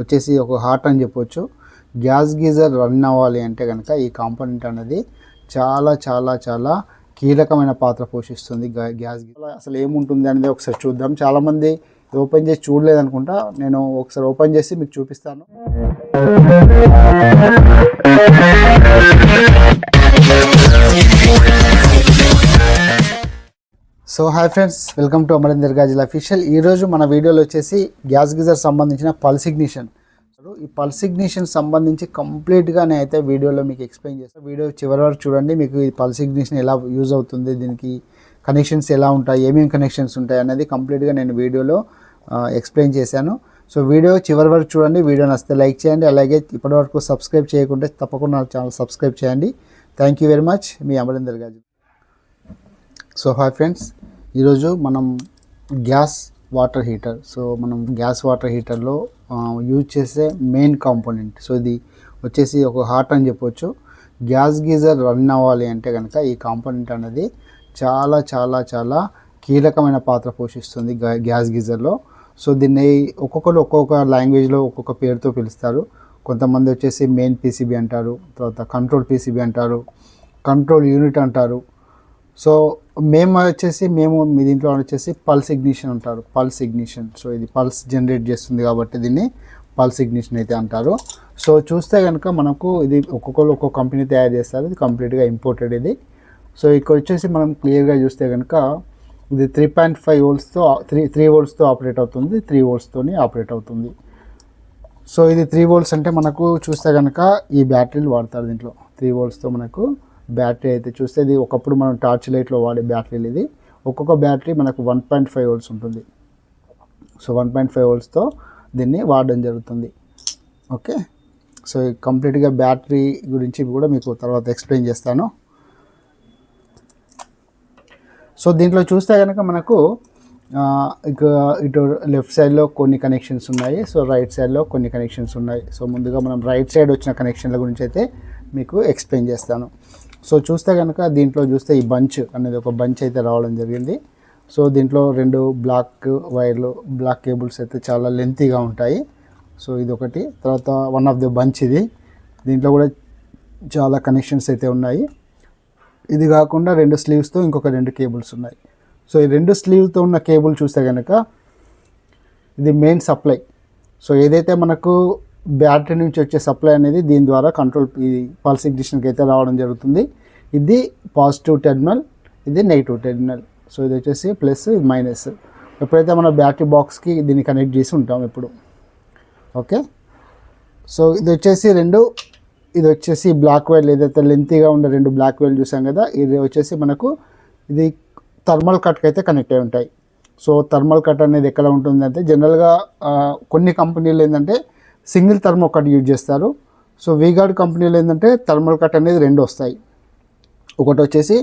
వచ్చేసి ఒక హార్ట్ అని చెప్పొచ్చు. గ్యాస్ గీజర్ రన్ అవ్వాలి అంటే కనుక ఈ కాంపోనెంట్ అనేది చాలా చాలా చాలా కీలకమైన పాత్ర పోషిస్తుంది గ్యాస్ గీజర్ అసలు ఏముంటుంది అనేది ఒకసారి చూద్దాం. చాలామంది ఓపెన్ చేసి చూడలేదు అనుకుంటా నేను ఒకసారి ఓపెన్ చేసి మీకు చూపిస్తాను. So hi friends welcome to Amarender Gajil official ఈరోజు మన వీడియోలో వచ్చేసి గ్యాస్ గీజర్ సంబంధించిన పల్సిగ్నిషన్ సో ఈ పల్సిగ్నిషన్ సంబంధించి కంప్లీట్గా నేను అయితే వీడియోలో మీకు ఎక్స్ప్లెయిన్ చేస్తాను వీడియో చివరి వరకు చూడండి మీకు ఈ పల్సిగ్నిషన్ ఎలా యూజ్ అవుతుంది దీనికి కనెక్షన్స్ ఎలా ఉంటాయి ఏమేమి కనెక్షన్స్ ఉంటాయి అనేది కంప్లీట్గా నేను వీడియోలో ఎక్స్ప్లెయిన్ చేశాను. సో వీడియో చివరి వరకు చూడండి వీడియో నచ్చితే లైక్ చేయండి అలాగే ఇప్పటివరకు సబ్స్క్రైబ్ చేయకుంటే తప్పకుండా ఛానల్ సబ్స్క్రైబ్ చేయండి. Thank you very much me Amarender Gaju. So hi friends ఈరోజు మనం గ్యాస్ వాటర్ హీటర్ సో మనం గ్యాస్ వాటర్ హీటర్లో యూజ్ చేసే మెయిన్ కాంపోనెంట్. సో ఇది వచ్చేసి ఒక హార్ట్ అని చెప్పొచ్చు. గ్యాస్ గీజర్ రన్ అవ్వాలి అంటే కనుక ఈ కాంపోనెంట్ అనేది చాలా చాలా చాలా కీలకమైన పాత్ర పోషిస్తుంది గ్యాస్ గీజర్లో. సో దీన్ని ఒక్కొక్కరు ఒక్కొక్క లాంగ్వేజ్లో ఒక్కొక్క పేరుతో పిలుస్తారు. కొంతమంది వచ్చేసి మెయిన్ పీసీబీ అంటారు తర్వాత కంట్రోల్ పీసీబీ అంటారు కంట్రోల్ యూనిట్ అంటారు. సో మేము వచ్చేసి మేము మీ దీంట్లో వచ్చేసి పల్స్ ఇగ్నిషన్ అంటారు. పల్స్ ఇగ్నిషన్ సో ఇది పల్స్ జనరేట్ చేస్తుంది కాబట్టి దీన్ని పల్స్ ఇగ్నిషన్ అయితే అంటారు. సో చూస్తే కనుక మనకు ఇది ఒక్కొక్కరు ఒక్కొక్క కంపెనీ తయారు చేస్తారు. ఇది కంప్లీట్గా ఇంపోర్టెడ్ ఇది. సో ఇక్కడ వచ్చేసి మనం క్లియర్గా చూస్తే కనుక ఇది త్రీ పాయింట్ ఫైవ్ వోల్స్తో త్రీ త్రీ వోల్స్తో ఆపరేట్ అవుతుంది. త్రీ వోల్స్తోని ఆపరేట్ అవుతుంది. సో ఇది త్రీ వోల్ట్స్ అంటే మనకు చూస్తే కనుక ఈ బ్యాటరీలు వాడతారు దీంట్లో. త్రీ వోల్ట్స్తో మనకు బ్యాటరీ అయితే చూస్తే ఇది ఒకప్పుడు మనం టార్చ్ లైట్లో వాడే బ్యాటరీలు ఇది. ఒక్కొక్క బ్యాటరీ మనకు వన్ పాయింట్ ఫైవ్ వోల్ట్స్ ఉంటుంది. సో వన్ పాయింట్ ఫైవ్ వోల్ట్స్తో దీన్ని వాడడం జరుగుతుంది. ఓకే సో కంప్లీట్గా బ్యాటరీ గురించి కూడా మీకు తర్వాత ఎక్స్ప్లెయిన్ చేస్తాను. సో దీంట్లో చూస్తే కనుక మనకు ఇక ఇటు లెఫ్ట్ సైడ్లో కొన్ని కనెక్షన్స్ ఉన్నాయి. సో రైట్ సైడ్లో కొన్ని కనెక్షన్స్ ఉన్నాయి. సో ముందుగా మనం రైట్ సైడ్ వచ్చిన కనెక్షన్ల గురించి అయితే మీకు ఎక్స్ప్లెయిన్ చేస్తాను. సో చూస్తే కనుక దీంట్లో చూస్తే ఈ బంచ్ అనేది ఒక బంచ్ అయితే రావడం జరిగింది. సో దీంట్లో రెండు బ్లాక్ వైర్లు బ్లాక్ కేబుల్స్ అయితే చాలా లెంతీగా ఉంటాయి. సో ఇది ఒకటి తర్వాత వన్ ఆఫ్ ది బంచ్ ఇది. దీంట్లో కూడా చాలా కనెక్షన్స్ అయితే ఉన్నాయి. ఇది కాకుండా రెండు స్లీవ్స్తో ఇంకొక రెండు కేబుల్స్ ఉన్నాయి. సో ఈ రెండు స్లీవ్తో ఉన్న కేబుల్ చూస్తే కనుక ఇది మెయిన్ సప్లై. సో ఏదైతే మనకు బ్యాటరీ నుంచి వచ్చే సప్లై అనేది దీని ద్వారా కంట్రోల్ పల్స్ ఇగ్నిషన్కి అయితే రావడం జరుగుతుంది. ఇది పాజిటివ్ టెర్మినల్ ఇది నెగిటివ్ టెర్మినల్. సో ఇది వచ్చేసి ప్లస్ ఇది మైనస్. ఎప్పుడైతే మన బ్యాటరీ బాక్స్కి దీన్ని కనెక్ట్ చేసి ఉంటాం ఇప్పుడు. ఓకే? సో ఇది వచ్చేసి రెండు ఇది వచ్చేసి బ్లాక్ వైర్ ఏదైతే లెంతీగా ఉండే రెండు బ్లాక్ వైర్ చూసాం కదా ఇది వచ్చేసి మనకు ఇది థర్మల్ కట్కి అయితే కనెక్ట్ అయి ఉంటాయి. సో థర్మల్ కట్ అనేది ఎక్కడ ఉంటుందంటే జనరల్గా కొన్ని కంపెనీలు ఏంటంటే సింగిల్ థర్మ్ కట్ యూజ్ చేస్తారు. సో వీగార్డ్ కంపెనీలో ఏంటంటే థర్మల్ కట్ అనేది రెండు వస్తాయి. ఒకటి వచ్చేసి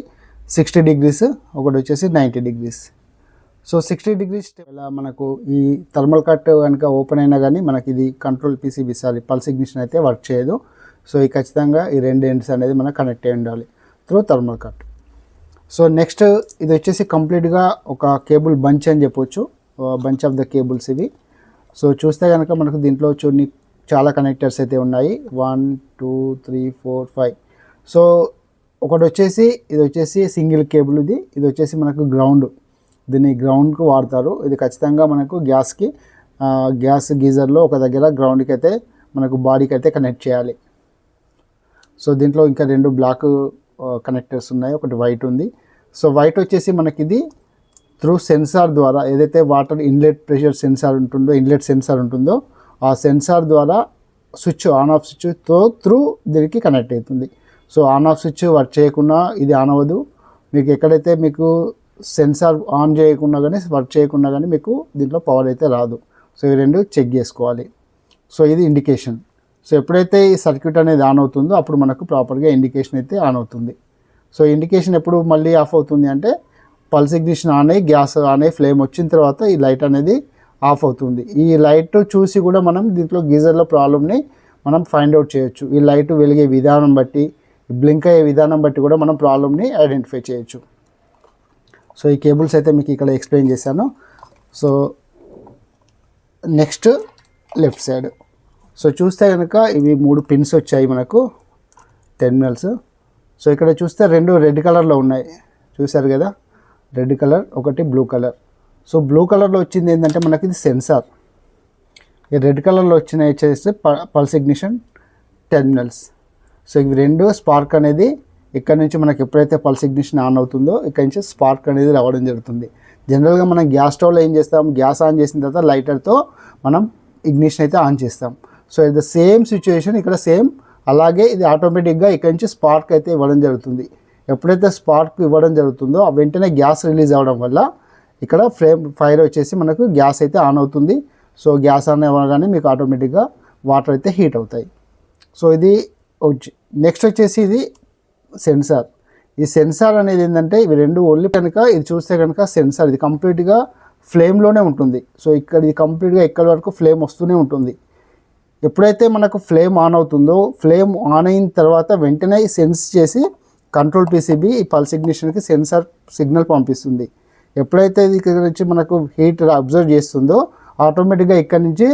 సిక్స్టీ డిగ్రీస్ ఒకటి వచ్చేసి ninety degrees. So sixty degrees ఇలా మనకు ఈ థర్మల్ కట్ కనుక ఓపెన్ అయినా కానీ మనకి ఇది control PCB sorry pulse ignition అయితే వర్క్ చేయదు. సో ఈ ఖచ్చితంగా ఈ రెండు ఎండ్స్ అనేది మనకు కనెక్ట్ అయి ఉండాలి through thermal cut. So next ఇది వచ్చేసి కంప్లీట్గా ఒక కేబుల్ బంచ్ అని చెప్పొచ్చు. బంచ్ ఆఫ్ ద కేబుల్స్ ఇవి. సో చూస్తే కనుక మనకు దీంట్లో చూడని చాలా కనెక్టర్స్ అయితే ఉన్నాయి. One two three four five so ఒకటి వచ్చేసి ఇది వచ్చేసి సింగిల్ కేబుల్ ఇది. ఇది వచ్చేసి మనకు గ్రౌండ్ దీన్ని గ్రౌండ్కు వాడతారు. ఇది ఖచ్చితంగా మనకు గ్యాస్కి గ్యాస్ గీజర్లో ఒక దగ్గర గ్రౌండ్కి అయితే మనకు బాడీకి అయితే కనెక్ట్ చేయాలి. సో దీంట్లో ఇంకా రెండు బ్లాక్ కనెక్టర్స్ ఉన్నాయి. ఒకటి వైట్ ఉంది. సో వైట్ వచ్చేసి మనకి ఇది త్రూ సెన్సార్ ద్వారా ఏదైతే వాటర్ ఇన్లెట్ ప్రెషర్ సెన్సార్ ఉంటుందో ఇన్లెట్ సెన్సార్ ఉంటుందో ఆ సెన్సార్ ద్వారా స్విచ్ ఆన్ ఆఫ్ స్విచ్తో త్రూ దీనికి కనెక్ట్ అవుతుంది. So on off switch work చేయకుండా ఇది ఆన్ అవ్వదు. మీకు ఎక్కడైతే మీకు సెన్సార్ ఆన్ చేయకుండా కానీ వర్క్ చేయకుండా కానీ మీకు దీంట్లో పవర్ అయితే రాదు. సో ఇవి రెండు చెక్ చేసుకోవాలి. సో ఇది ఇండికేషన్ సో ఎప్పుడైతే ఈ సర్క్యూట్ అనేది ఆన్ అవుతుందో అప్పుడు మనకు ప్రాపర్గా ఇండికేషన్ అయితే ఆన్ అవుతుంది. సో ఇండికేషన్ ఎప్పుడు మళ్ళీ ఆఫ్ అవుతుంది అంటే పల్స్ ఇగ్నిషన్ ఆన్ అయ్యి గ్యాస్ ఆన్ అయ్యి ఫ్లేమ్ వచ్చిన తర్వాత ఈ లైట్ అనేది ఆఫ్ అవుతుంది. ఈ లైట్ చూసి కూడా మనం దీంట్లో గీజర్లో ప్రాబ్లమ్ని మనం ఫైండ్ అవుట్ చేయొచ్చు. ఈ లైట్ వెలిగే విధానం బట్టి బ్లింక్ అయ్యే విధానం బట్టి కూడా మనం ప్రాబ్లమ్ని ఐడెంటిఫై చేయొచ్చు. సో ఈ కేబుల్స్ అయితే మీకు ఇక్కడ ఎక్స్ప్లెయిన్ చేశాను. So next left side. So చూస్తే కనుక ఇవి మూడు పిన్స్ వచ్చాయి మనకు టెర్మినల్స్. సో ఇక్కడ చూస్తే రెండు రెడ్ కలర్లో ఉన్నాయి. చూసారు కదా? రెడ్ కలర్ ఒకటి బ్లూ కలర్. సో బ్లూ కలర్లో వచ్చింది ఏంటంటే మనకి ఇది సెన్సార్. ఈ రెడ్ కలర్లో వచ్చిన వచ్చేసి పల్స్ ఇగ్నిషన్ టెర్మినల్స్. సో ఇవి రెండు స్పార్క్ అనేది ఇక్కడ నుంచి మనకి ఎప్పుడైతే పల్స్ ఇగ్నిషన్ ఆన్ అవుతుందో ఇక్కడ నుంచి స్పార్క్ అనేది రావడం జరుగుతుంది. జనరల్గా మనం గ్యాస్ స్టవ్లో ఏం చేస్తాం? గ్యాస్ ఆన్ చేసిన తర్వాత లైటర్తో మనం ఇగ్నిషన్ అయితే ఆన్ చేస్తాం. సో ఇది సేమ్ సిచ్యువేషన్ ఇక్కడ సేమ్ అలాగే ఇది ఆటోమేటిక్గా ఇక్కడ నుంచి స్పార్క్ అయితే ఇవ్వడం జరుగుతుంది. ఎప్పుడైతే స్పార్క్ ఇవ్వడం జరుగుతుందో వెంటనే గ్యాస్ రిలీజ్ అవ్వడం వల్ల ఇక్కడ ఫ్లేమ్ ఫైర్ వచ్చేసి మనకు గ్యాస్ అయితే ఆన్ అవుతుంది. సో గ్యాస్ ఆన్ అవ్వగానే మీకు ఆటోమేటిక్గా వాటర్ అయితే హీట్ అవుతాయి. సో ఇది నెక్స్ట్ వచ్చేసి ఇది సెన్సార్. ఈ సెన్సార్ అనేది ఏంటంటే ఇవి రెండు ఓన్లీ కనుక ఇది చూస్తే కనుక సెన్సార్. ఇది కంప్లీట్గా ఫ్లేమ్లోనే ఉంటుంది. సో ఇక్కడ ఇది కంప్లీట్గా ఎక్కడి వరకు ఫ్లేమ్ వస్తూనే ఉంటుంది. ఎప్పుడైతే మనకు ఫ్లేమ్ ఆన్ అవుతుందో ఫ్లేమ్ ఆన్ అయిన తర్వాత వెంటనే సెన్స్ చేసి కంట్రోల్ పీసీబీ ఈ పల్స్ ఇగ్నిషన్కి సెన్సార్ సిగ్నల్ పంపిస్తుంది. ఎప్పుడైతే ఇది ఇక్కడ నుంచి మనకు హీట్ అబ్జర్వ్ చేస్తుందో ఆటోమేటిక్గా ఇక్కడ నుంచి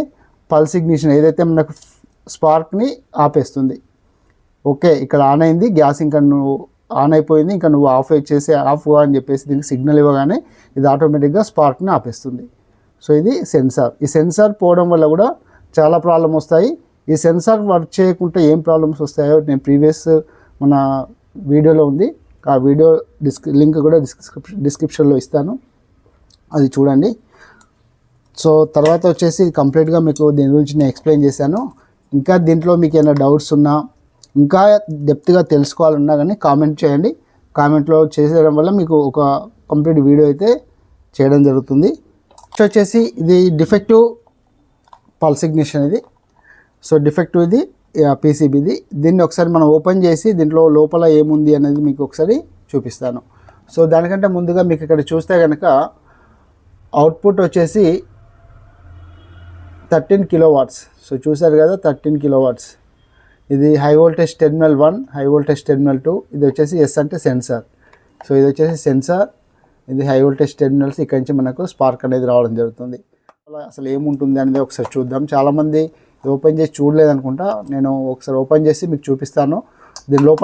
పల్స్ ఇగ్నిషన్ ఏదైతే మనకు స్పార్క్ని ఆపేస్తుంది. ఓకే ఇక్కడ ఆన్ అయింది గ్యాస్ ఇంకా నువ్వు ఆన్ అయిపోయింది ఇంకా నువ్వు ఆఫ్ చేసి ఆఫ్ అని చెప్పేసి దీనికి సిగ్నల్ ఇవ్వగానే ఇది ఆటోమేటిక్గా స్పార్క్ని ఆపేస్తుంది. సో ఇది సెన్సార్. ఈ సెన్సార్ పోవడం వల్ల కూడా చాలా ప్రాబ్లం వస్తాయి. ఈ సెన్సార్ వర్క్ చేయకుంటే ఏం ప్రాబ్లమ్స్ వస్తాయో నేను ప్రీవియస్ మన వీడియోలో ఉంది. ఆ వీడియో డిస్క్ లింక్ కూడా డిస్క్రిప్షన్ డిస్క్రిప్షన్లో ఇస్తాను. అది చూడండి. సో తర్వాత వచ్చేసి కంప్లీట్గా మీకు దీని గురించి నేను ఎక్స్ప్లెయిన్ చేశాను. ఇంకా దీంట్లో మీకు ఏమైనా డౌట్స్ ఉన్నా ఇంకా డెప్త్గా తెలుసుకోవాలన్నా కానీ కామెంట్ చేయండి. కామెంట్లో చేసేయడం వల్ల మీకు ఒక కంప్లీట్ వీడియో అయితే చేయడం జరుగుతుంది. నెక్స్ట్ వచ్చేసి ఇది డిఫెక్టివ్ పల్స్ ఇగ్నిషన్ ఇది. సో డిఫెక్టివ్ ఇది. పీసీబీది దీన్ని ఒకసారి మనం ఓపెన్ చేసి దీంట్లో లోపల ఏముంది అనేది మీకు ఒకసారి చూపిస్తాను. సో దానికంటే ముందుగా మీకు ఇక్కడ చూస్తే కనుక అవుట్పుట్ వచ్చేసి థర్టీన్ కిలో వాట్స్ సో చూసారు కదా థర్టీన్ కిలో వాట్స్ ఇది high voltage terminal one high voltage terminal two. ఇది వచ్చేసి ఎస్ అంటే సెన్సార్. సో ఇది వచ్చేసి సెన్సార్. ఇది హై వోల్టేజ్ టెర్మినల్స్ ఇక్కడ నుంచి మనకు స్పార్క్ అనేది రావడం జరుగుతుంది. అలా అసలు ఏముంటుంది అనేది ఒకసారి చూద్దాం. చాలామంది ఇది ఓపెన్ చేసి చూడలేదు అనుకుంటా నేను ఒకసారి ఓపెన్ చేసి మీకు చూపిస్తాను. దీని లోపల